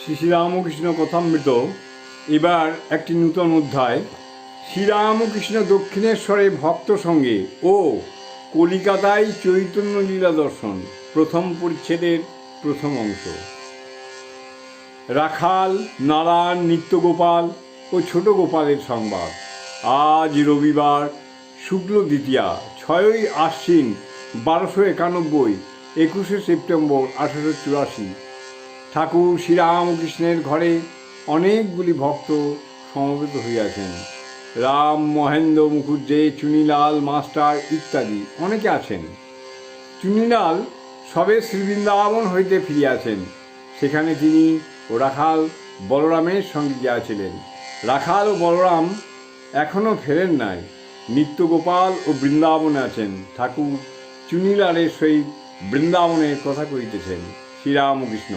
শ্রী শ্রীরামকৃষ্ণ কথামৃত। এবার একটি নূতন অধ্যায়। শ্রীরামকৃষ্ণ দক্ষিণেশ্বরে ভক্ত সঙ্গে ও কলিকাতায় চৈতন্য লীলা দর্শন, প্রথম পরিচ্ছেদের প্রথম অংশ। রাখাল, নারায়ণ, নিত্যগোপাল ও ছোট গোপালের সংবাদ। আজ রবিবার, শুক্ল দ্বিতীয়া, ছয়ই আশ্বিন, বারোশো একানব্বই, একুশে সেপ্টেম্বর, আঠারোশো চুরাশি। ঠাকুর শ্রীরামকৃষ্ণের ঘরে অনেকগুলি ভক্ত সমবেত হইয়াছেন। রাম, মহেন্দ্র, মুখুজ্জে, চুনিলাল, মাস্টার ইত্যাদি অনেকে আছেন। চুনিলাল সবে শ্রীবৃন্দাবন হইতে ফিরিয়াছেন। সেখানে তিনি ও রাখাল বলরামের সঙ্গে গিয়াছিলেন। রাখাল ও বলরাম এখনও ফেরেন নাই। নিত্যগোপাল ও বৃন্দাবনে আছেন। ঠাকুর চুনিলালের সহিত বৃন্দাবনের কথা কইতেছেন শ্রীরামকৃষ্ণ।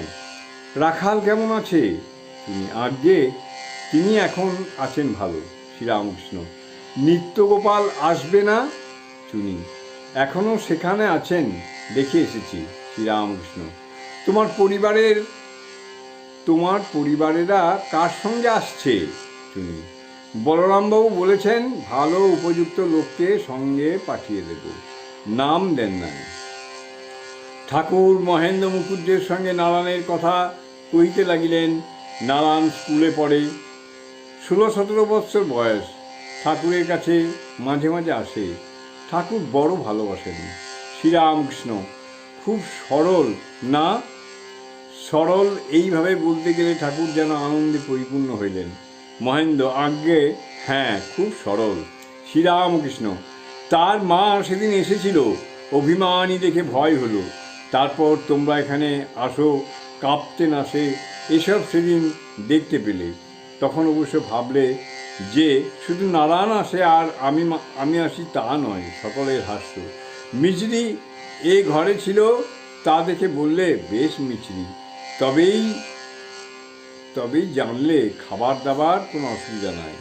রাখাল, কেমন আছে? তিনি আজ্ঞে, তিনি এখন আছেন ভালো, শ্রীরামকৃষ্ণ। নিত্যগোপাল আসবে না? চুনি এখনও সেখানে আছেন? দেখে এসেছি, শ্রীরামকৃষ্ণ। তোমার পরিবারের, তোমার পরিবারেরা কার সঙ্গে আসছে? চুনি, বলরামবাবু বলেছেন, ভালো উপযুক্ত লোককে সঙ্গে পাঠিয়ে দেব। নাম দেন নাই। ঠাকুর মহেন্দ্র মুখুজ্জের সঙ্গে নারায়ণের কথা কইতে লাগিলেন, নারায়ণ স্কুলে পড়ে। ষোলো সতেরো বৎসর বয়স, ঠাকুরের কাছে মাঝে মাঝে আসে। ঠাকুর বড় ভালোবাসেন। শ্রীরামকৃষ্ণ, খুব সরল, না? সরল এইভাবে বলতে গেলে ঠাকুর যেন আনন্দে পরিপূর্ণ হইলেন। মহেন্দ্র, আজ্ঞে? হ্যাঁ খুব সরল। শ্রীরামকৃষ্ণ, তার মা সেদিন এসেছিল, অভিমানী দেখে ভয় হলো। তারপর তোমরা এখানে আসো। কাঁপতে নাসে এসব সেদিন দেখতে পেলে। তখন অবশ্য ভাবলে যে, শুধু নারায়ণ আসে আর আমি আমি আসি তা নয়, সকলের হাস্য। মিছরি এ ঘরে ছিল তা দেখে বললে, বেশ মিছরি। তবেই তবেই জানলে খাবার দাবার কোনো অসুবিধা নাই।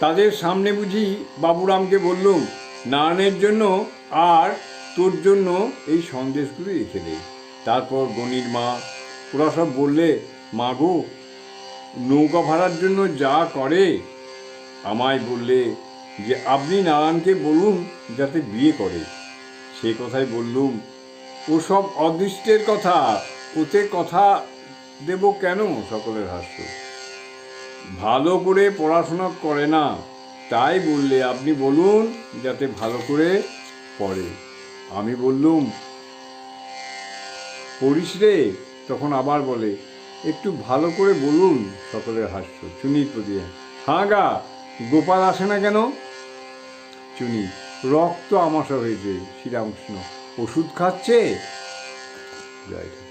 তাদের সামনে বুঝি বাবুরামকে বললুম, নারায়ণের জন্য আর তোর জন্য এই সন্দেশগুলি রেখে দে। তারপর গণির মা, ওরা সব বললে, মা গো, নৌকা ভাড়ার জন্য যা করে। আমায় বললে যে, আপনি নারায়ণকে বলুন যাতে বিয়ে করে। সে কথাই বললুম, ওসব অদৃষ্টের কথা, ওতে কথা দেব কেন সকলের হাস্য? ভালো করে পড়াশোনা করে না, তাই বললে আপনি বলুন যাতে ভালো করে পড়ে। আমি বললুম পড়িস রে? তখন আবার বলে, একটু ভালো করে বলুন। সকলের হাস্য। চুনির প্রতি হাঁ গা, গোপাল আসে না কেন? চুনি, রক্ত আমাশা হয়েছে, শ্রীরামকৃষ্ণ। ওষুধ খাচ্ছে? জয়।